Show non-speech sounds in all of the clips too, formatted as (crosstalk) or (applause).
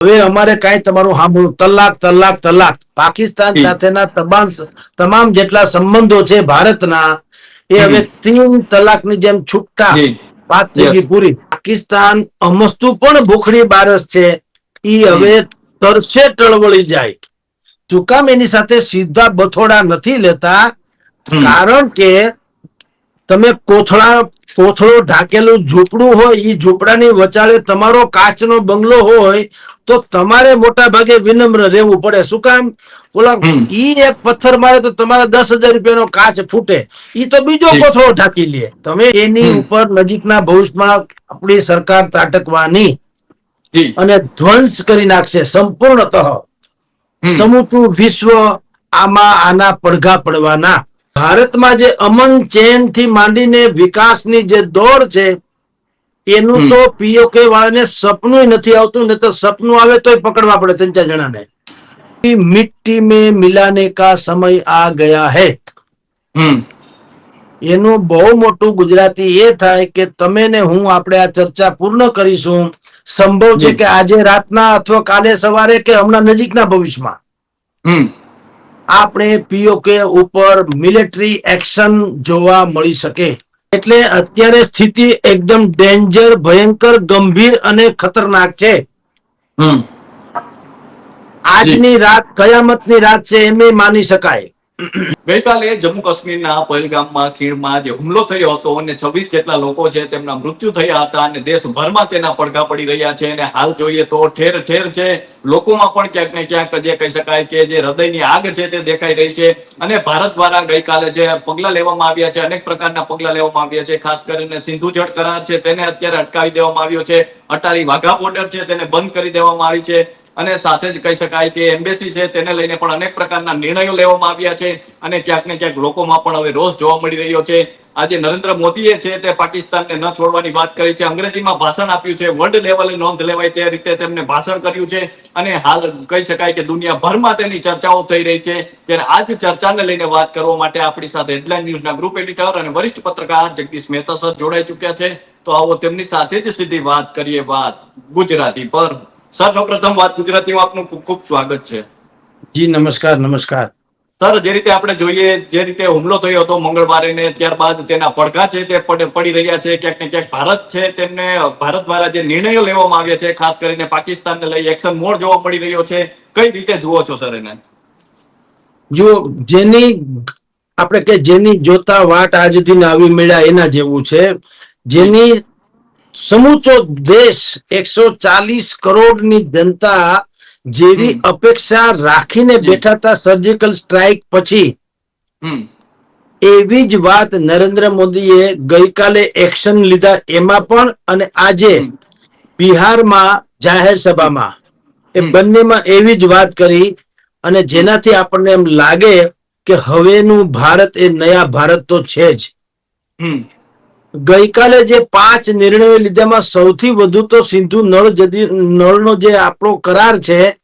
હવે અમારે કાંઈ તમારું સાંભળવું. તલાક તલાક તલાક પાકિસ્તાન સાથેના તમામ તમામ જેટલા સંબંધો છે ભારતના એ હવે ત્રણ તલાકની જેમ છૂટતા વાત થઈ પૂરી. પાકિસ્તાન અમસ્તુ પણ ભૂખડી બારસ છે. ઈ હવે તરસે ટળવળી જાય. શું કામ એની સાથે સીધા બથોડા નથી લેતા. કારણ કે તમે કોથળા કોથળો ઢાકેલું ઝૂંપડું હોય એ ઝૂંપડાની વચાળે તમારો કાચનો બંગલો હોય તો તમારે મોટા ભાગે વિનમ્ર રહેવું પડે. શું કામ? ઓલા ઈ એક પથ્થર મારે તો તમારા દસ હજાર રૂપિયાનો કાચ ફૂટે. ઈ તો બીજો કોથળો ઢાંકી લે. તમે એની ઉપર નજીકના ભવિષ્યમાં આપણી સરકાર ત્રાટકવાની અને ધ્વંસ કરી નાખશે સંપૂર્ણતઃ. સમૂચું વિશ્વ આમાં આના પડઘા પડવાના. ભારતમાં જે અમન ચેનથી માંડીને વિકાસની જે દોડ છે એનું. તો પીઓકે વાળાને સપનું નથી આવતું ને તો સપનું આવે તોય પકડવા પડે ત્રણ ચાર જણાને મિટ્ટી મે મિલાને કા સમય આ ગયા હે. એનું બહુ મોટું ગુજરાતી એ થાય કે તમે ને હું આપણે આ ચર્ચા પૂર્ણ કરીશું. સંભવ છે કે આજે રાતના અથવા કાલે સવારે કે હમણાં નજીકના ભવિષ્યમાં. હમ. આપણે પીઓકે ઉપર મિલિટરી એક્શન જોવા મળી શકે. એટલે અત્યારે સ્થિતિ એકદમ ડેન્જર ભયંકર ગંભીર અને ખતરનાક છે. આજની રાત કયામતની રાત છે એમ માની શકાય. ગઈકાલે જમ્મુ કાશ્મીરના પહેલગામમાં ખીણમાં જે હુમલો થયો હતો અને છવ્વીસ જેટલા લોકો છે તેમના મૃત્યુ થયા હતા અને દેશભરમાં તેના પડઘા પડી રહ્યા છે અને હાલ જોઈએ તો ઠેર ઠેર છે. લોકોમાં પણ ક્યાંક ને ક્યાંક જે કહી શકાય કે જે હૃદયની આગ છે તે દેખાઈ રહી છે અને ભારત દ્વારા ગઈકાલે જે પગલા લેવામાં આવ્યા છે, અનેક પ્રકારના પગલા લેવામાં આવ્યા છે, ખાસ કરીને સિંધુ જળ કરાર છે તેને અત્યારે અટકાવી દેવામાં આવ્યો છે. અટારી વાઘા બોર્ડર છે તેને બંધ કરી દેવામાં આવી છે. અને સાથે જ કહી શકાય કે એમ્બેસી છે, તેને લઈને પણ અનેક પ્રકારના નિર્ણયો લેવામાં આવ્યા છે અને ક્યાંક ને ક્યાંક લોકોમાં પણ હવે રોષ જોવા મળી રહ્યો છે. આજે નરેન્દ્ર મોદીએ છે તે પાકિસ્તાનને ન છોડવાની વાત કરી છે. અંગ્રેજીમાં ભાષણ આપ્યું છે, વર્લ્ડ લેવલે નોંધ લેવાય તે રીતે તેમને ભાષણ કર્યું છે. અને હાલ કહી શકાય કે દુનિયાભરમાં તેની ચર્ચાઓ થઈ રહી છે. ત્યારે આ જ ચર્ચાને લઈને વાત કરવા માટે આપણી સાથે હેડલાઇન ન્યૂઝના ગ્રુપ એડિટર અને વરિષ્ઠ પત્રકાર જગદીશ મહેતા સર જોડાઈ ચુક્યા છે. તો આવો તેમની સાથે જ સીધી વાત કરીએ વાત ગુજરાતી પર. સર સૌપ્રથમ વાત ગુજરાતીમાં આપનું ખૂબ ખૂબ સ્વાગત છે. જી નમસ્કાર નમસ્કાર. સર જે રીતે આપણે જોઈએ જે રીતે હુમલો થયો હતો મંગળવારે ને ત્યારબાદ તેના પડઘા છે તે પડી રહ્યા છે ક્યાંક ને ક્યાંક ભારત છે તેમને ભારત દ્વારા જે નિર્ણયો લેવામાં આવ્યા છે ખાસ કરીને પાકિસ્તાનને લઈ એક્શન મોડ જોવા મળી રહ્યો છે. કઈ રીતે જુઓ છો સર એને? જો જેની આપણે કે જેની જોતા વાટ આજથી આવી મળ્યા એના જેવું છે. જેની સમૂચો દેશ એકસો ચાલીસ કરોડની જનતા જેવી અપેક્ષા રાખીને. બેઠા હતા સર્જિકલ સ્ટ્રાઇક પછી. એવી જ વાત નરેન્દ્ર મોદીએ ગઈકાલે એક્શન લીધા એમાં પણ અને આજે બિહારમાં જાહેર સભામાં. એ બંનેમાં એવી જ વાત કરી અને જેનાથી આપણને એમ લાગે કે હવેનું ભારત એ નયા ભારત તો છે જ. ગઈકાલે જે પાંચ નિર્ણયો લીધામાં સૌથી વધુ તો સિંધુ નળ જદી નળનો જે આપણો કરાર છે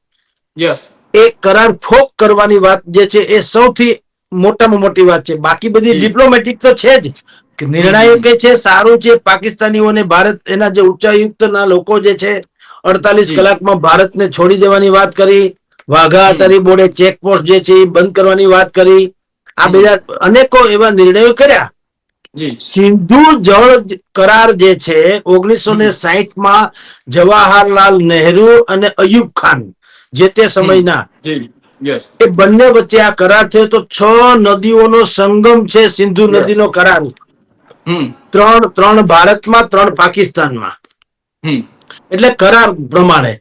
યસ એ કરાર ફોક કરવાની વાત જે છે એ સૌથી મોટામાં મોટી વાત છે. બાકી બધી ડિપ્લોમેટિક તો છે જ. કે નિર્ણાયક છે સારું છે પાકિસ્તાનીઓને ભારત એના જે ઉચ્ચાયુક્તના લોકો જે છે અડતાલીસ કલાકમાં ભારતને છોડી દેવાની વાત કરી વાઘા તારી અટારી બોર્ડે ચેકપોસ્ટ જે છે એ બંધ કરવાની વાત કરી. આ. બધા અનેકો એવા નિર્ણયો કર્યા. સિંધુ જળ કરાર જે છે ઓગણીસો ને સાહીઠમાં જવાહરલાલ નહેરુ અને અયુબ ખાન જે તે સમયના. એ બંને વચ્ચે આ કરાર થયો તો છ નદીઓનો સંગમ છે સિંધુ નદીનો કરાર. હમ. ત્રણ ત્રણ ભારતમાં ત્રણ પાકિસ્તાનમાં. એટલે કરાર પ્રમાણે.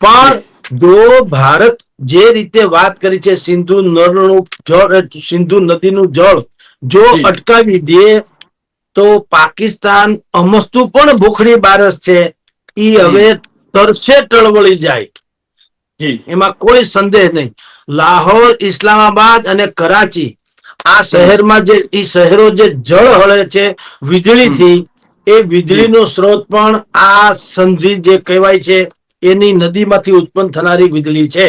પણ જો ભારત જે રીતે વાત કરી છે સિંધુ નળનું જળ સિંધુ નદીનું જળ જો અટકાવી દે તો પાકિસ્તાન અમસ્તુ પણ ભૂખડી બારસ છે. એ હવે તરસે ટળવળી જાય. એમાં કોઈ સંદેહ નહીં. લાહોર ઇસ્લામાબાદ અને કરાચી આ શહેરમાં જે એ શહેરો જે જળ હળે છે વીજળીથી એ વીજળીનો સ્ત્રોત પણ આ સંધિ જે કહેવાય છે એની નદીમાંથી ઉત્પન્ન થનારી વીજળી છે.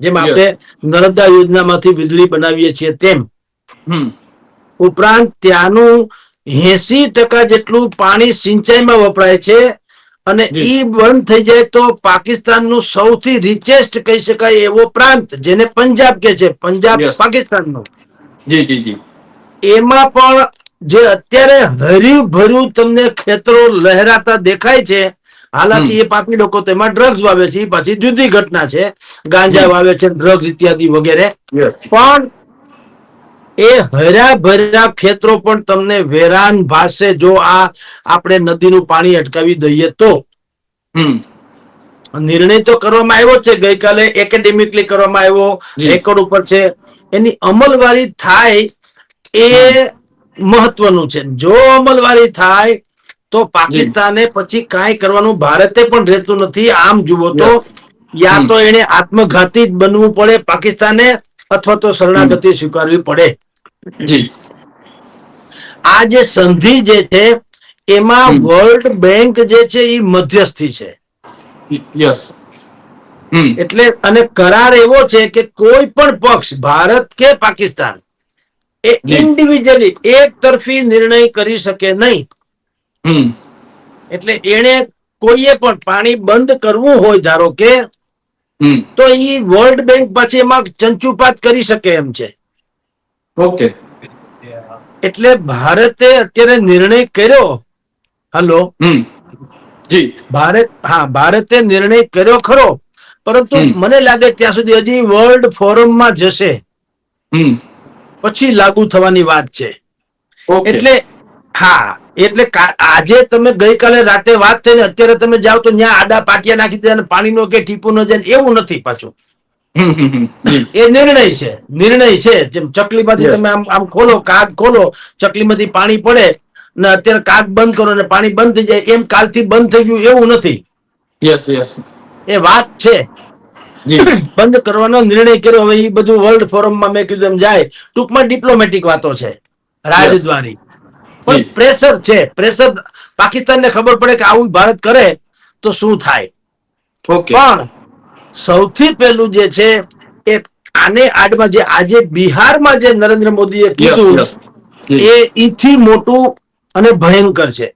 જેમ આપણે નર્મદા યોજનામાંથી વીજળી બનાવીએ છીએ તેમ. હમ. ઉપરાંત ત્યાંનું એસી ટકા જેટલું પાણી સિંચાઈમાં વપરાય છે અને ઈ બંધ થઈ જાય તો પાકિસ્તાનનું સૌથી રિચેસ્ટ કહી શકાય એવો પ્રાંત જેને પંજાબ કે છે. પંજાબ પાકિસ્તાનનો. જી જી જી. એમાં પણ જે અત્યારે હર્યું ભર્યું તમને ખેતરો લહેરાતા દેખાય છે હાલાકી એ પાપી લોકો તેમાં ડ્રગ્સ વાવે છે. એ પાછી જુદી ઘટના છે. ગાંજા વાવે છે ડ્રગ્સ ઇત્યાદિ વગેરે. પણ એ હર્યા ભર્યા ખેતરો પણ તમને વેરાન ભાષે જો આ આપણે નદીનું પાણી અટકાવી દઈએ તો. નિર્ણય તો કરવામાં આવ્યો છે. ગઈકાલે એકેડેમિકલી કરવામાં આવ્યો. રેકોર્ડ ઉપર છે. એની અમલવારી થાય એ મહત્વનું છે. જો અમલવારી થાય તો પાકિસ્તાને પછી કાંઈ કરવાનું ભારતે પણ રહેતું નથી. આમ જુઓ તો યા તો એને આત્મઘાતી જ બનવું પડે પાકિસ્તાને અથવા તો શરણાગતિ સ્વીકારવી પડે. જી. આ જે સંધિ જે છે એમાં વર્લ્ડ બેંક જે છે એ મધ્યસ્થી છે. યસ. એટલે અને કરાર એવો છે કે કોઈ પણ પક્ષ ભારત કે પાકિસ્તાન એ ઇન્ડિવિજ્યુઅલી એક તરફી નિર્ણય કરી શકે નહીં. એટલે એને કોઈએ પણ પાણી બંધ કરવું હોય ધારો કે તો એ વર્લ્ડ બેંક પાછી એમાં ચંચુપાત કરી શકે એમ છે. ઓકે. એટલે ભારતે અત્યારે નિર્ણય કર્યો. હલો. જી. ભારત હા ભારતે નિર્ણય કર્યો ખરો. પરંતુ મને લાગે ત્યાં સુધી હજી વર્લ્ડ ફોરમમાં જશે. પછી લાગુ થવાની વાત છે. એટલે હા એટલે આજે તમે ગઈકાલે રાતે વાત થઈને અત્યારે તમે જાઓ તો ત્યાં આડા પાટિયા નાખી દે અને પાણીનો કે ટીપુ નો જાય ને એવું નથી પાછું. એ નિર્ણય છે નિર્ણય છે. જેમ ચકલીમાંથી. તમે આમ આમ ખોલો કાગ ખોલો ચકલીમાંથી પાણી પડે ને અત્યારે કાગ બંધ કરો ને પાણી બંધ થઈ જાય એમ કાલથી બંધ થઈ ગયું એવું નથી. યસ યસ એ વાત છે. (clears throat) બંધ કરવાનો નિર્ણય કર્યો. હવે એ બધું વર્લ્ડ ફોરમમાં મેં કીધું એમ જાય ટૂંકમાં ડિપ્લોમેટિક વાતો છે રાજદ્વારી. પણ પ્રેશર છે. પ્રેશર પાકિસ્તાનને ખબર પડે કે આવું ભારત કરે તો શું થાય? પણ સૌથી પહેલું જે છે એ આને આડમાં જે આજે બિહારમાં જે નરેન્દ્ર મોદીએ કીધું એ ઈથી મોટું અને ભયંકર છે.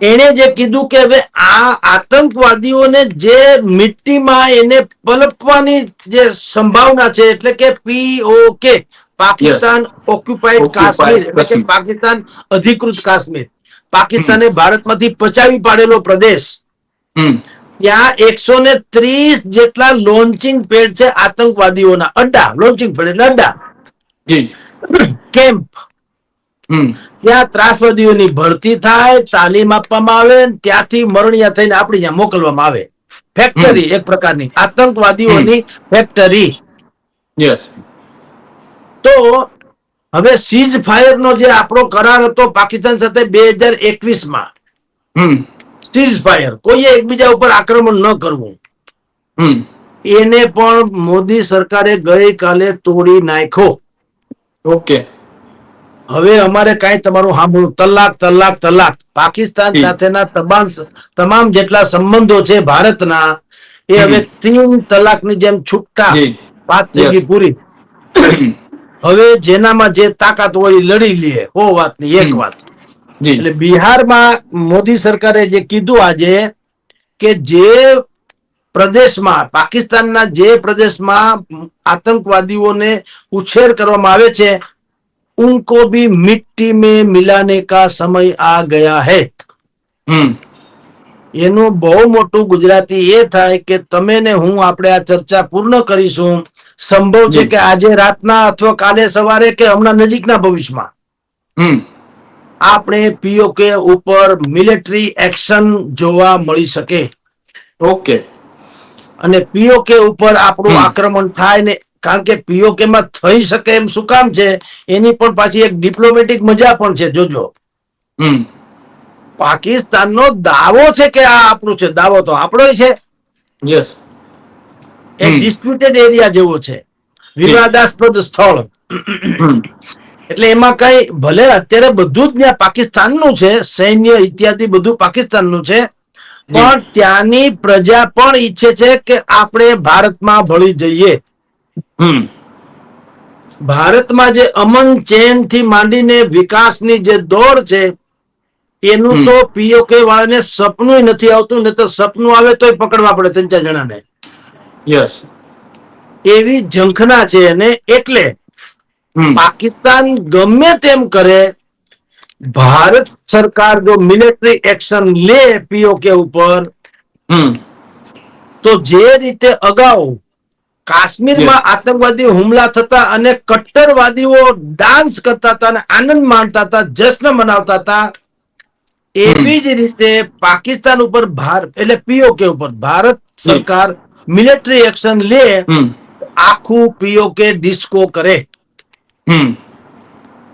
એણે જે કીધું કે હવે આ આતંકવાદીઓને જે મિટ્ટીમાં એને પલપવાની જે સંભાવના છે એટલે કે પીઓકે પાકિસ્તાન ઓક્યુપાઈડ કાશ્મીર એટલે કે પાકિસ્તાન અધિકૃત કાશ્મીર. પાકિસ્તાને ભારતમાંથી પચાવી પાડેલો પ્રદેશ. ત્યાં એકસો ને ત્રીસ જેટલા લોન્ચિંગ પેડ છે આતંકવાદીઓના. અડ્ડા લોન્ચિંગ પેડ એટલે અડ્ડા. કેમ્પ. ત્યાં ત્રાસવાદીઓની ભરતી થાય તાલીમ આપવામાં આવે ત્યાંથી મરણિયા થઈને આપણે ત્યાં મોકલવામાં આવે. ફેક્ટરી એક પ્રકારની. આતંકવાદીઓની ફેક્ટરી યસ તો હવે સીઝ ફાયર નો જે આપણો કરાર હતો પાકિસ્તાન સાથે બે હજાર એકવીસમાં સીઝ ફાયર કોઈએ એકબીજા ઉપર આક્રમણ ન કરવું. એને પણ મોદી સરકારે ગઈકાલે તોડી નાખ્યો. ઓકે. હવે અમારે કાંઈ તમારું સાંભળવું. તલાક તલાક તલાક પાકિસ્તાન સાથેના તમામ તમામ જેટલા સંબંધો છે ભારતના એ હવે. ત્રણ તલાકની જેમ છૂટતા. વાત થઈ ગઈ પૂરી. હવે જેનામાં જે તાકાત હોય એ લડી લે. હો વાતની એક વાત. એટલે બિહારમાં મોદી સરકારે જે કીધું આજે કે જે પ્રદેશમાં પાકિસ્તાનના જે પ્રદેશમાં આતંકવાદીઓને ઉછેર કરવામાં આવે છે ઉनको भी मिट्टी में मिलाने का समय आ गया है એનું બહુ મોટું ગુજરાતી એ થાય કે તમે ને હું આપણે આ ચર્ચા પૂર્ણ કરીશું. સંભવ છે કે આજે રાતના અથવા કાલે સવારે કે હમણાં નજીકના ભવિષ્યમાં. આપણે પીઓકે ઉપર મિલિટરી એક્શન જોવા મળી શકે. ઓકે અને પીઓકે ઉપર આપણું આક્રમણ થાય ને કારણ કે પીઓકે માં થઈ શકે એમ શું કામ છે એની પણ પાછી એક ડિપ્લોમેટિક મજા પણ છે જોજો. પાકિસ્તાન પાકિસ્તાનનો દાવો છે કે આ આપણું છે? દાવો તો આપણો છે. યસ એક હમ. ડિસ્પ્યુટેડ એરિયા જેવો છે. વિવાદાસ્પદ સ્થળ. એટલે એમાં કઈ ભલે અત્યારે બધું જ ત્યાં પાકિસ્તાનનું છે સૈન્ય ઇત્યાદિ બધું પાકિસ્તાનનું છે પણ ત્યાંની પ્રજા પણ ઈચ્છે છે કે આપણે ભારતમાં ભળી જઈએ. ભારતમાં જે અમન ચેનથી માંડીને વિકાસની જે દોડ છે એનું. તો પીઓકે વાળાને સપનું નથી આવતું ને તો સપનું આવે તોય પકડવા પડે ત્રણ ચાર જણાને. યસ. એવી ઝંખના છે અને એટલે પાકિસ્તાન ગમે તેમ કરે ભારત સરકાર જો મિલિટરી એક્શન લે પીઓકે ઉપર તો જે રીતે અગાઉ કાશ્મીરમાં આતંકવાદી હુમલા થતા અને કટ્ટરવાદીઓ ડાન્સ કરતા હતા અને આનંદ માણતા હતા જશ્ન મનાવતા હતા એવી જ રીતે પાકિસ્તાન ઉપર ભાર એટલે પીઓકે ઉપર ભારત સરકાર મિલિટરી એક્શન લે આખું પીઓકે ડિસ્કો કરે.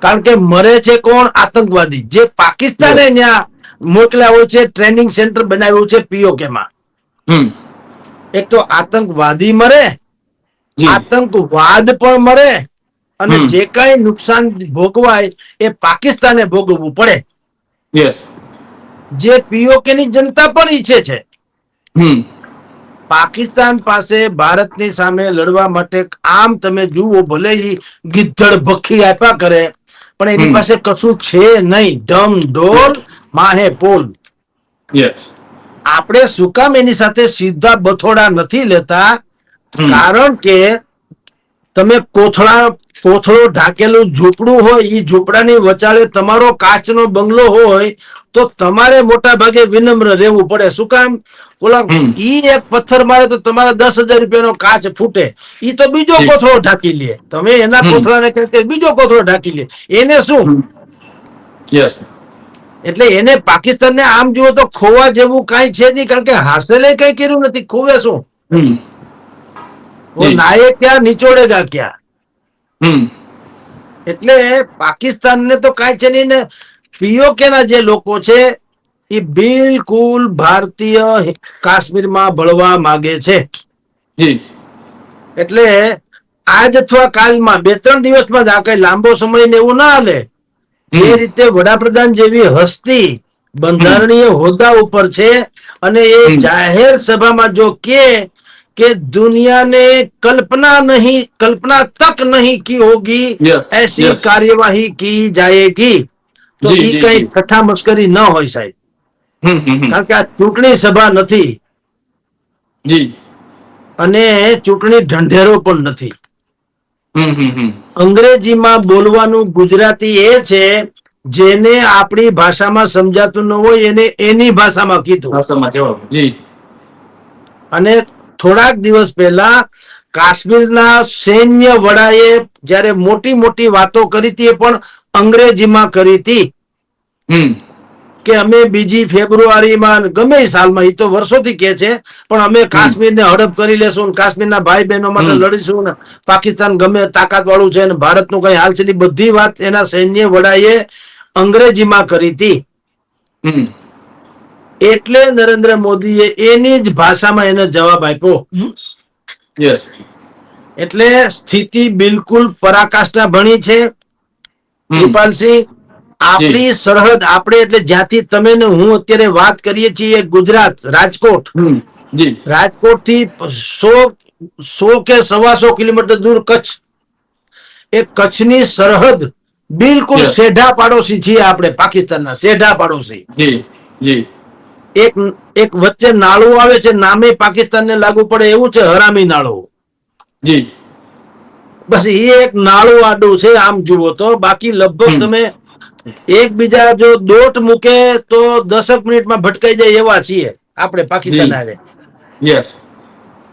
કારણ કે મરે છે કોણ? આતંકવાદી. જે પાકિસ્તાને ત્યાં મોકલ્યા હોય છે ટ્રેનિંગ સેન્ટર બનાવ્યું છે પીઓકે માં. એક તો આતંકવાદી મરે આતંકવાદ પણ મરે અને જે કઈ નુકસાન ભોગવાય એ પાકિસ્તાને ભોગવવું પડે. યસ જે પીઓકે ની જનતા પણ ઈચ્છે છે. પાકિસ્તાન પાસે ભારતની સામે લડવા માટે આમ તમે જુઓ ભલે ગીધડ ભખી આપ્યા કરે પણ એની પાસે કશું છે નહીં. ડમ ઢોલ માહે પોલ. યસ આપણે શું કામ એની સાથે સીધા બથોડા નથી લેતા? કારણ કે તમે કોથળા કોથળો ઢાકેલું ઝૂંપડું હોય એ ઝૂંપડાની વચાળે તમારો કાચનો બંગલો હોય તો તમારે મોટા ભાગે વિનમ્ર રહેવું પડે. શું કામ? ઓલા ઈ એક પથ્થર મારે તો તમારા દસ હજાર રૂપિયાનો કાચ ફૂટે. ઈ તો બીજો કોથળો ઢાંકી લે. તમે એના. કોથળાને બીજો કોથળો ઢાંકી લે. એને શું? યસ એટલે એને પાકિસ્તાનને આમ જુઓ તો ખોવા જેવું કાંઈ છે નહીં કારણ કે હાસેલે કઈ કર્યું નથી. ખોવે શું? वो જી. नाये क्या निचोड़ेगा क्या હમ એટલે પાકિસ્તાનને તો કાંઈ છે નહીં ને પીઓકે ના જે લોકો છે એ બિલકુલ ભારતીય કાશ્મીરમાં ભળવા માંગે છે જી એટલે આજ અથવા કાલમાં બે ત્રણ દિવસમાં જ આ કઈ લાંબો સમય ને એવું ના હાલે જે હમ. રીતે વડાપ્રધાન જેવી હસ્તી બંધારણીય હોદ્દા ઉપર છે અને એ હમ. જાહેર સભામાં જો કે કે दुनिया ने कल्पना नहीं कल्पना तक नहीं की होगी Yes, ऐसी yes. कार्यवाही की जाएगी તો જી, ઈ જી, કઈ જી. કથા મસ્કરી ન હોય સાહેબ હમ હમ હમ. કારણ કે આ ચૂંટણી સભા નથી જી અને ચૂંટણી ઢંઢેરો પણ નથી હમ હમ હમ અંગ્રેજીમાં બોલવાનું ગુજરાતી એ છે જેને આપણી ભાષામાં સમજાતું ન હોય એને એની ભાષામાં કીધું ભાષામાં જવાબ જી અને થોડાક દિવસ પહેલા કાશ્મીરના સૈન્ય વડાએ જ્યારે મોટી મોટી વાતો કરી હતી એ પણ અંગ્રેજીમાં કરી હતી. કે અમે બીજી ફેબ્રુઆરીમાં ગમે સાલમાં એ તો વર્ષોથી કે છે પણ અમે કાશ્મીરને હડપ કરી લેશું ને કાશ્મીરના ભાઈ બહેનો માટે લડીશું ને પાકિસ્તાન ગમે તાકાત વાળું છે ને ભારતનું કઈ હાલ છે બધી વાત એના સૈન્ય વડાએ અંગ્રેજીમાં કરી હતી. એટલે નરેન્દ્ર મોદીએ એની જ ભાષામાં એને જવાબ આપ્યો. યસ એટલે સ્થિતિ બિલકુલ પરાકાષ્ઠા ભણી છે. કૃપાલસિંહ આપણી સરહદ આપણે એટલે જ્યાંથી તમે ને હું અત્યારે વાત કરીએ છીએ ગુજરાત રાજકોટ. રાજકોટથી સો સો કે સવાસો કિલોમીટર દૂર કચ્છ. એ કચ્છની સરહદ બિલકુલ સેઢા પાડોશી છીએ આપણે પાકિસ્તાનના સેઢા પાડોશી. જી જી. એક એક વચ્ચે નાળું આવે છે નામે પાકિસ્તાનને લાગુ પડે એવું છે હરામી નાળું. જી. બસ એ એક નાળું આડું છે આમ જુઓ તો. બાકી લગભગ. તમે એકબીજા જો દોટ મૂકે તો દસક મિનિટમાં ભટકાઈ જાય એવા છીએ આપણે પાકિસ્તાન આરે યસ.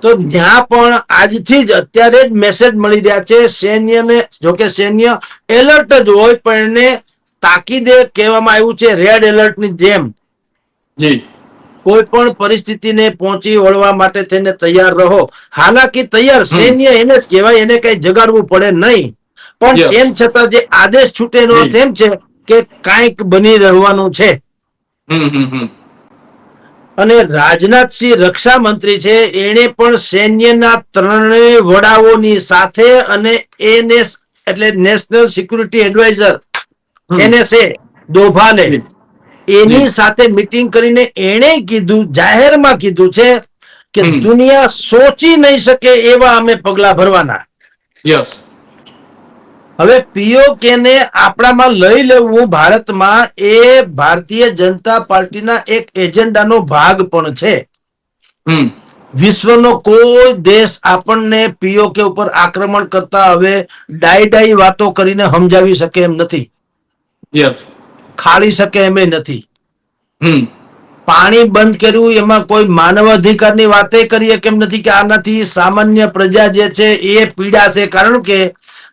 તો ત્યાં પણ આજથી જ અત્યારે જ મેસેજ મળી રહ્યા છે સૈન્યને જોકે સૈન્ય એલર્ટ જ હોય પણ એને તાકીદે કહેવામાં આવ્યું છે રેડ એલર્ટની જેમ. જી. કોઈ પણ પરિસ્થિતિને પહોંચી વળવા માટે થઈને તૈયાર રહો. હાલાકી તૈયાર સૈન્ય એને જ કહેવાય એને કઈ જગાડવું પડે નહીં. પણ તેમ છતાં જે આદેશ છૂટેનો. અર્થ છે કે કાંઈક બની રહેવાનું છે. અને રાજનાથસિંહ રક્ષા મંત્રી છે એણે પણ સૈન્યના ત્રણેય વડાઓની સાથે અને એનએસ એટલે નેશનલ સિક્યુરિટી એડવાઇઝર. એનએસએ દોભાલે. જી. એની સાથે મીટિંગ કરીને એણે કીધું જાહેરમાં કીધું છે કે દુનિયા સોચી નહીં શકે એવા અમે પગલા ભરવાના. યસ. હવે પીઓકે ને આપણામાં લઈ લેવું ભારતમાં એ ભારતીય જનતા પાર્ટીના એક એજન્ડાનો ભાગ પણ છે. હમ. વિશ્વનો કોઈ દેશ આપણને પીઓકે ઉપર આક્રમણ કરતા હવે ડાઈ ડાઈ વાતો કરીને સમજાવી શકે એમ નથી. યસ. ખાળી શકે એમ નથી. પાણી બંધ કર્યું એમાં કોઈ માનવ અધિકારની વાતે કરીએ કેમ નથી કે આનાથી સામાન્ય પ્રજા જે છે એ પીડાશે કારણ કે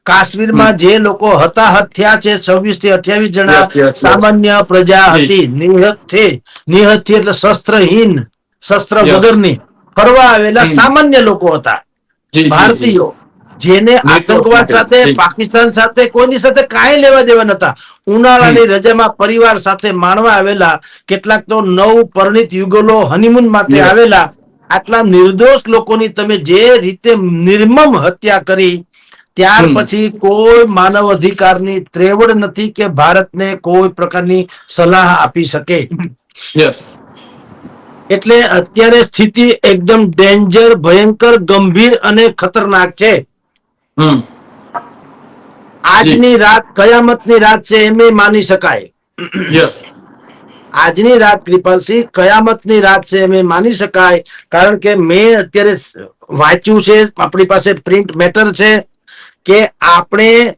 કાશ્મીરમાં જે લોકો હતાહત થયા છે છવ્વીસથી અઠ્યાવીસ જણા. સામાન્ય પ્રજા હતી. નિહતથી એટલે શસ્ત્રહીન શસ્ત્ર. વગરની ફરવા આવેલા સામાન્ય લોકો હતા. ભારતીયો. જેને આતંકવાદ સાથે પાકિસ્તાન સાથે કોઈની સાથે કાંઈ લેવા દેવા નતા ઉનાળાની રજામાં પરિવાર સાથે માણવા આવેલા કેટલાક તો નવ પરણિત યુગલો હનીમૂન માટે આવેલા. આટલા નિર્દોષ લોકોની તમે જે રીતે નિર્મમ હત્યા કરી ત્યાર પછી કોઈ માનવ અધિકારની ત્રેવડ નથી કે ભારતને કોઈ પ્રકારની સલાહ આપી શકે. એટલે અત્યારે સ્થિતિ એકદમ ડેન્જર ભયંકર ગંભીર અને ખતરનાક છે. આજની રાત કયામતની રાત છે એમ માની શકાય. યસ. આજની રાત કૃપાલસિંહ કયામતની રાત છે એમ માની શકાય. કારણ કે મેં અત્યારે વાંચ્યું છે આપણી પાસે પ્રિન્ટ મેટર છે કે આપણે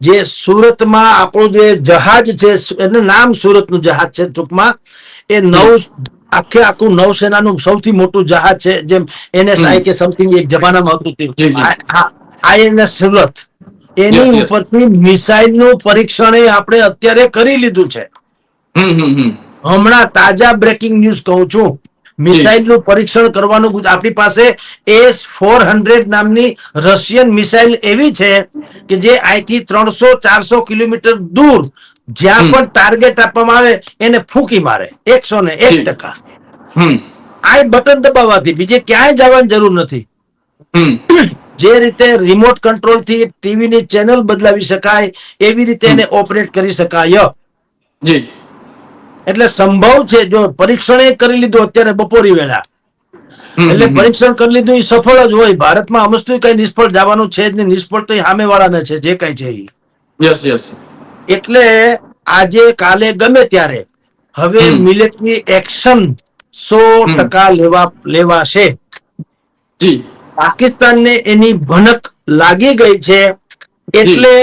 જે સુરતમાં આપણું જે જહાજ છે એનું નામ સુરતનું જહાજ છે ટૂંકમાં. એ નવ આખે આખું નૌસેનાનું સૌથી મોટું જહાજ છે જેમ એનએસઆઈ કે સમથિંગ એક જમાનામાં હતું. આઈએનએસ સુરત એની ઉપરથી મિસાઇલનું પરીક્ષણ આપણે અત્યારે કરી લીધું છે. હમ હમ હમ. હમણાં તાજા બ્રેકિંગ ન્યૂઝ કહું છું. મિસાઇલનું પરીક્ષણ કરવાનું આપણી પાસે એસ ફોર હંડ્રેડ નામની રશિયન મિસાઇલ એવી છે કે જે અહીંથી ત્રણસો ચારસો કિલોમીટર દૂર જ્યાં પણ ટાર્ગેટ આપવામાં આવે એને ફૂંકી મારે. એકસો ને એક ટકા. હમ. આ બટન દબાવવાથી બીજે ક્યાંય જવાની જરૂર નથી. જે રીતે રિમોટ કંટ્રોલથી ટીવી ની ચેનલ બદલાવી શકાય એવી રીતે એને ઓપરેટ કરી શકાય. જી. એટલે સંભવ છે જો પરીક્ષણ એ કરી લીધું અત્યારે બપોરી વેળા. એટલે. પરીક્ષણ કરી લીધું એ સફળ જ હોય. ભારતમાં અમસ્તુ કઈ નિષ્ફળ જવાનું છે જ નહીં. નિષ્ફળ તો સામે વાળાને છે જે કઈ છે. Yes yes. એટલે આજે કાલે ગમે ત્યારે હવે. મિલિટરી એક્શન સો ટકા લેવા લેવાશે. જી. પાકિસ્તાનને એની ભનક લાગી ગઈ છે એટલે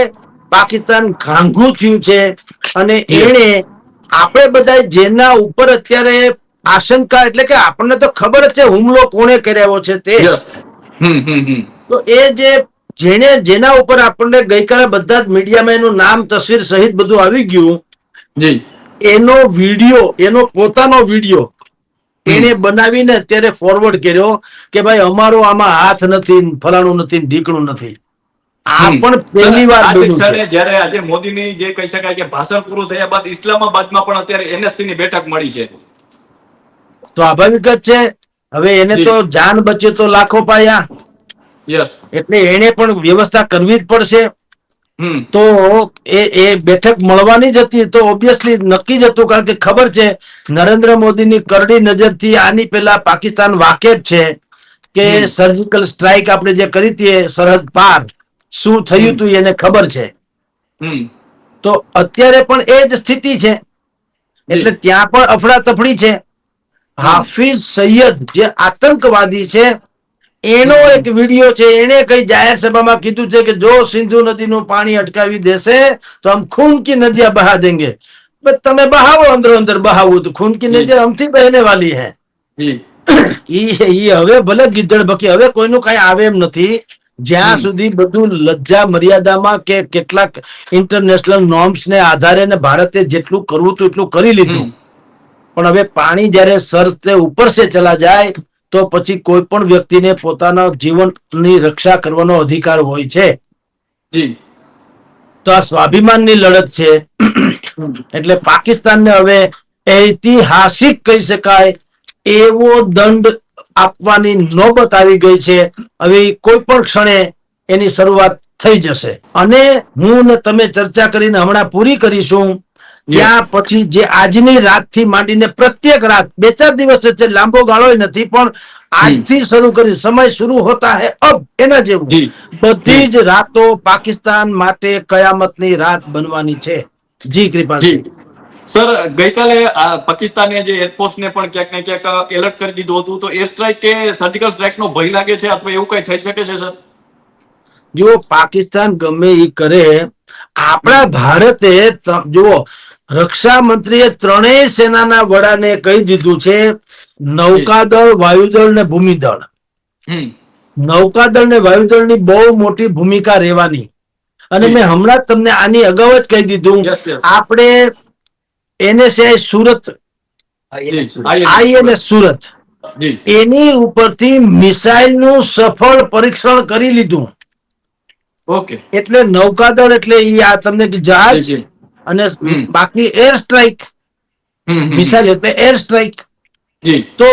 પાકિસ્તાન ઘાંઘું થયું છે અને એને એણે આપણે બધા જેના ઉપર અત્યારે આશંકા એટલે કે આપણને તો ખબર જ છે હુમલો કોણે કર્યો છે તે. તો એ જે જેને જેના ઉપર આપણને ગઈકાલે બધા જ મીડિયામાં એનું નામ તસવીર સહિત બધું આવી ગયું. જી. એનો વીડિયો એનો પોતાનો વિડિયો. એને બનાવીને અત્યારે ફોરવર્ડ કર્યો કે ભાઈ અમારો આમાં હાથ નથી ફલાણું નથી ઢીકણું નથી. આ પણ પહેલી વાર જ્યારે આજે મોદીની જે કહી શકાય કે ભાષણ પૂરું થયા બાદ ઇસ્લામાબાદમાં પણ અત્યારે એનએસસી ની બેઠક મળી છે. સ્વાભાવિક જ છે. હવે એને તો જાન બચે તો લાખો પાયા. યસ. એટલે એને પણ વ્યવસ્થા કરવી જ પડશે. તો એ એ બેઠક મળવાની જ હતી. તો ઓબ્વિયસલી નક્કી જ હતું કારણ કે ખબર છે નરેન્દ્ર મોદીની કરડી નજરથી આની પહેલા પાકિસ્તાન વાકેફ છે કે સર્જિકલ સ્ટ્રાઇક આપણે જે કરી હતી સરહદ પાર. શું થયું. હતું એને ખબર છે? હમ. તો અત્યારે પણ એ જ સ્થિતિ છે. એટલે ત્યાં પણ અફડાતફડી છે. હાફિઝ સૈયદ જે આતંકવાદી છે એનો એક વીડિયો છે એને કઈ જાહેર સભામાં કીધું છે કે જો સિંધુ નદીનું પાણી અટકાવી દેશે તો હમ ખૂન કી નદિયા બહા દેંગે. તમે બહાવો અંદર અંદર બહાવો તો ખૂન કી. નદિયા હમથી બહેને વાલી હે. ઈ હવે ભલે ગીધડ બકી હવે કોઈનું કઈ આવે એમ નથી. જ્યાં સુધી બધું લજ્જા મર્યાદામાં કે કેટલાક ઇન્ટરનેશનલ નોર્મ્સ ને આધારે ને ભારતે જેટલું કરવું હતું એટલું કરી લીધું. પણ હવે પાણી જયારે સર ઉપર સે ચલા જાય તો પછી કોઈ પણ વ્યક્તિને પોતાના જીવનની રક્ષા કરવાનો અધિકાર હોય છે. તો આ સ્વાભિમાનની લડત છે. એટલે પાકિસ્તાનને હવે ઐતિહાસિક કહી શકાય એવો દંડ આપવાની નોબત આવી ગઈ છે. હવે કોઈ પણ ક્ષણે એની શરૂઆત થઈ જશે. અને હું ને તમે ચર્ચા કરીને હમણાં પૂરી કરીશું ત્યાં પછી જે આજની રાતથી માંડીને પ્રત્યેક રાત બે ચાર દિવસ છે લાંબો ગાળો નથી પણ આજથી શરૂ કરી સમય શરૂ હોતા હે અબ એના જેવું. બધી જ રાતો પાકિસ્તાન માટે કયામતની રાત બનવાની છે. જી કૃપા સર ગઈકાલે આ પાકિસ્તાને જે એરફોર્સ ને પણ ક્યાંક ને ક્યાંક એલર્ટ કરી દીધું હતું તો એર સ્ટ્રાઇક કે સર્જિકલ સ્ટ્રાઇક નો ભય લાગે છે અથવા એવું કઈ થઈ શકે છે સર? જો પાકિસ્તાન ગમે એ કરે આપણા ભારતે જુઓ રક્ષા મંત્રીએ ત્રણેય સેનાના વડાને કહી દીધું છે નૌકાદળ વાયુદળ ને ભૂમિદળ. નૌકાદળ ને વાયુદળની બહુ મોટી ભૂમિકા રહેવાની. અને મેં હમણાં જ તમને આની અગાઉ જ કહી દીધું. આપણે એનએસઆઈ સુરત આઈએનએસ સુરત. એની ઉપરથી મિસાઇલનું સફળ પરીક્ષણ કરી લીધું. ઓકે એટલે નૌકાદળ એટલે ઈ આ તમને જહાજ અને બાકી એર સ્ટ્રાઇક. મિસાઇલ એટલે એર સ્ટ્રાઇક તો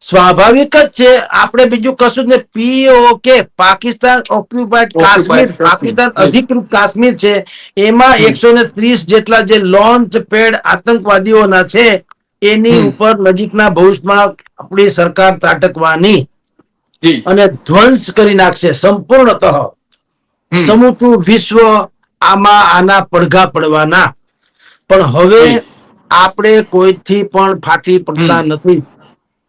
સ્વાભાવિક જ છે આપણે બીજું કશું જ ને પીઓકે પાકિસ્તાન ઓક્યુપાઈડ કાશ્મીર. પાકિસ્તાન અધિકૃત કાશ્મીર છે. એમાં એકસો ને ત્રીસ જેટલા જે લોન્ચ પેડ આતંકવાદીઓના છે એની ઉપર નજીકના ભવિષ્યમાં આપણી સરકાર ત્રાટકવાની અને ધ્વંસ કરી નાખશે સંપૂર્ણતઃ. સમૂચું વિશ્વ આમાં આના પડઘા પડવાના. પણ હવે આપણે કોઈથી પણ ફાટી પડતા નથી.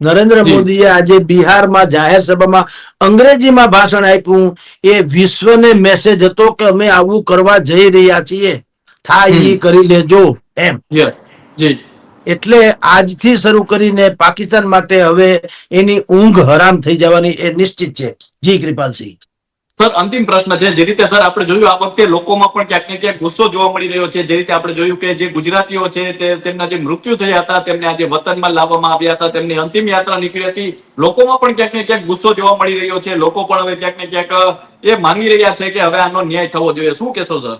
નરેન્દ્ર મોદીએ આજે બિહારમાં જાહેર સભામાં અંગ્રેજીમાં ભાષણ આપ્યું. એ વિશ્વને મેસેજ હતો કે અમે આવું કરવા જઈ રહ્યા છીએ. થાય એ કરી લેજો એમ. એટલે આજથી શરૂ કરીને પાકિસ્તાન માટે હવે એની ઊંઘ હરામ થઈ જવાની એ નિશ્ચિત છે. જી કૃપાલસિંહ. સર અંતિમ પ્રશ્ન છે. જે રીતે સર આપણે જોયું આ વખતે લોકોમાં પણ ક્યાંક ને ક્યાંક ગુસ્સો જોવા મળી રહ્યો છે. જે રીતે આપણે જોયું કે જે ગુજરાતીઓ છે તે તેમના જે મૃત્યુ થયા હતા તેમને આજે વતનમાં લાવવામાં આવ્યા હતા તેમની અંતિમ યાત્રા નીકળી હતી. લોકોમાં પણ ક્યાંક ને ક્યાંક ગુસ્સો જોવા મળી રહ્યો છે. લોકો પણ હવે ક્યાંક ને ક્યાંક એ માંગી રહ્યા છે કે હવે આનો ન્યાય થવો જોઈએ. શું કહેશો સર?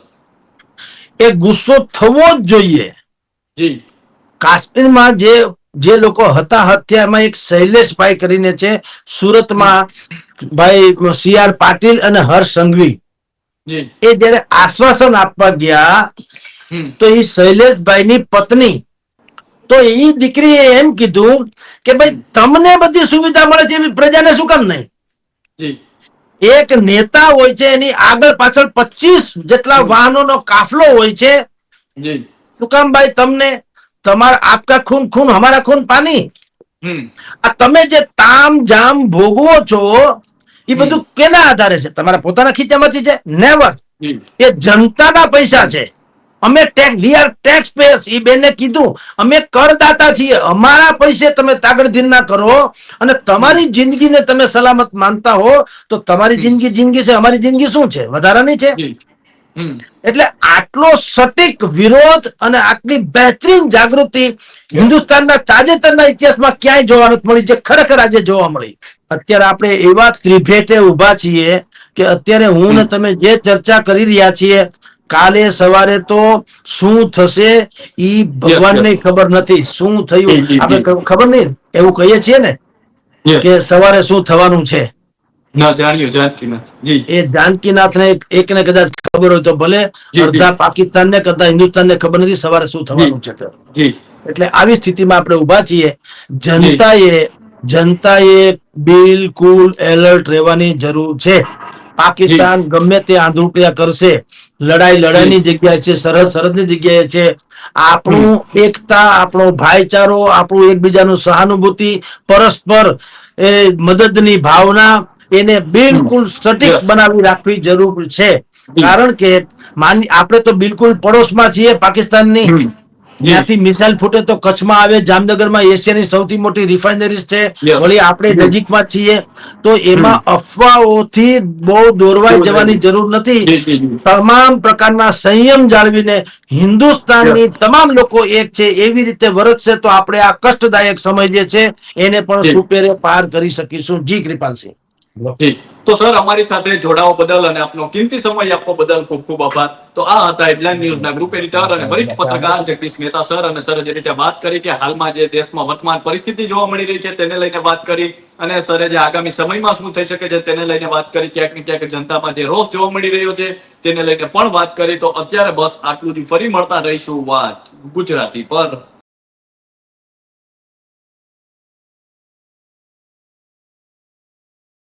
એ ગુસ્સો થવો જ જોઈએ. જી. કાશ્મીરમાં જે જે લોકો હતા હત્યામાં એક શૈલેષભાઈ કરીને છે સુરતમાં ભાઈ સી આર પાટીલ અને હર્ષ સંઘવી. એ જયારે આશ્વાસન આપવા ગયા તો એ શૈલેષભાઈની પત્ની. તો એ દીકરીએ એમ કીધું કે ભાઈ તમને બધી સુવિધા મળે છે પ્રજાને શું કામ નહીં? એક નેતા હોય છે એની આગળ પાછળ પચીસ જેટલા વાહનોનો કાફલો હોય છે. શું કામ ભાઈ તમને? તમારા આપકા ખૂન ખૂન હમારા ખૂન પાની હમ આ તમે જે તામ જામ ભોગવો છો એ બધું કેના આધારે છે? તમારા પોતાના ખીચામાંથી છે? નેવર એ જનતાના પૈસા છે. અમે tax we are tax payers એ બેને કીધું અમે કરદાતા છીએ. અમારા પૈસે તમે તાગડધીન ના કરો અને તમારી જિંદગીને તમે સલામત માનતા હો તો તમારી જિંદગી જિંદગી છે. અમારી જિંદગી શું છે? વધારાની છે? એટલે આટલો સટીક વિરોધ અને આટલી બહેતરીન જાગૃતિ હિન્દુસ્તાનના તાજેતરના ઇતિહાસમાં ક્યાંય જોવા નથી મળી જે ખરેખર આજે જોવા મળી. અત્યારે આપણે એવા ત્રિભેટે ઊભા છીએ કે અત્યારે હું ને તમે જે ચર્ચા કરી રહ્યા છીએ કાલે સવારે તો શું થશે ઈ ભગવાનને. ખબર નથી. શું થયું? આપણે ખબર નહીં? એવું કહીએ છીએ ને કે સવારે શું થવાનું છે? ના જાણ્યું જાણતી જી. એ જાનકીનાથને એક- એકને કદાચ ખબર હોય તો ભલે જી. અડધા પાકિસ્તાનને કદાચ હિન્દુસ્તાનને ખબર નથી સવારે શું થવાનું છે જી. એટલે આવી સ્થિતિમાં આપણે ઊભા છીએ. જનતાએ જનતાએ બિલકુલ એલર્ટ રહેવાની જરૂર છે. પાકિસ્તાન ગમે તે આંધળુટિયા કરશે લડાઈ લડાઈની જગ્યાએ છે સરહદ સરહદની જગ્યાએ છે. આપણું એકતા આપણો ભાઈચારો આપણું એકબીજાનું સહાનુભૂતિ પરસ્પર એ મદદની ભાવના એને બિલકુલ સટીક બનાવી રાખવી જરૂર છે. કારણ કે માની આપણે તો બિલકુલ પડોશમાં છીએ પાકિસ્તાનની. ત્યાંથી મિસાઇલ ફૂટે તો કચ્છમાં આવે જામનગરમાં એશિયાની સૌથી મોટી રિફાઇનરીઝ છે. વળી આપણે નજીકમાં છીએ. તો એમાં અફવાઓથી બહુ દોરવાઈ જવાની જરૂર નથી. તમામ પ્રકારના સંયમ જાળવીને હિન્દુસ્તાનની તમામ લોકો એક છે એવી રીતે વરતશે તો આપણે આ કષ્ટદાયક સમય જે છે એને પણ સુપેરે પાર કરી શકીશું. જી કૃપાલસિંહ. જી. તો સર અમારી સાથે જોડાવા બદલ અને આપનો કિંમતી સમય આપવા બદલ ખૂબ ખૂબ આભાર. તો આ હતા હેડલાઇન ન્યૂઝના ગ્રુપ એડિટર અને વરિષ્ઠ પત્રકાર જગદીશ મહેતા સર અને સર જે રીતે વાત કરી કે હાલમાં જે દેશમાં વર્તમાન પરિસ્થિતિ જોવા મળી રહી છે તેને લઈને વાત કરી અને સરે જે આગામી સમયમાં શું થઈ શકે છે તેને લઈને વાત કરી. ક્યાંક ને ક્યાંક જનતામાં જે રોષ જોવા મળી રહ્યો છે તેને લઈને પણ વાત કરી. તો અત્યારે બસ આટલું જ. ફરી મળતા રહીશું વાત ગુજરાતી પર.